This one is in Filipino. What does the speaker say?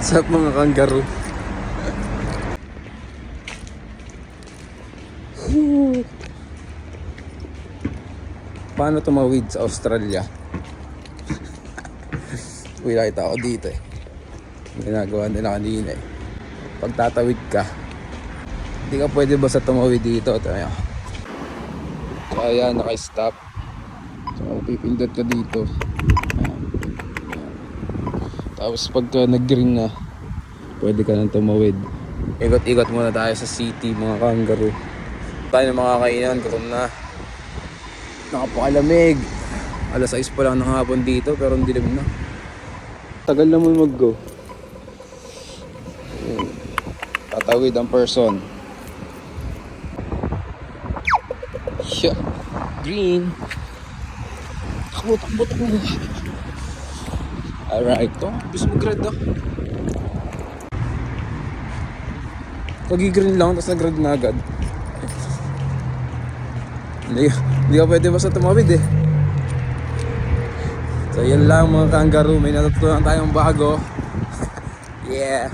Up mga kangaroo? Paano tumawid sa Australia? Uy, nakita ako dito eh. Ginagawa nila kanina eh. Pag tatawid ka, hindi ka pwede basta tumawid dito. Tayo. Kaya naka-stop. So, pipindot ka dito. Tapos pagka nag-green na, pwede ka nang tumawid. Ikot-ikot muna tayo sa city, mga kangaroo. Tayo ng mga kainan, gutom na. Nakapakalamig. Alas 6 pa lang ng hapon dito, pero hindi dilim na. Tagal naman mag-go. Tatawid ang person. Yeah. Green. Takbo, takbo, takbo. Alright, to. Bis mo grad ah. Kagi-green lang, tapos nag-grad na agad. Hindi, hindi ka pwede basta tumawid eh. So yan lang mga kangaroo, may natutunan tayong bago. yeah.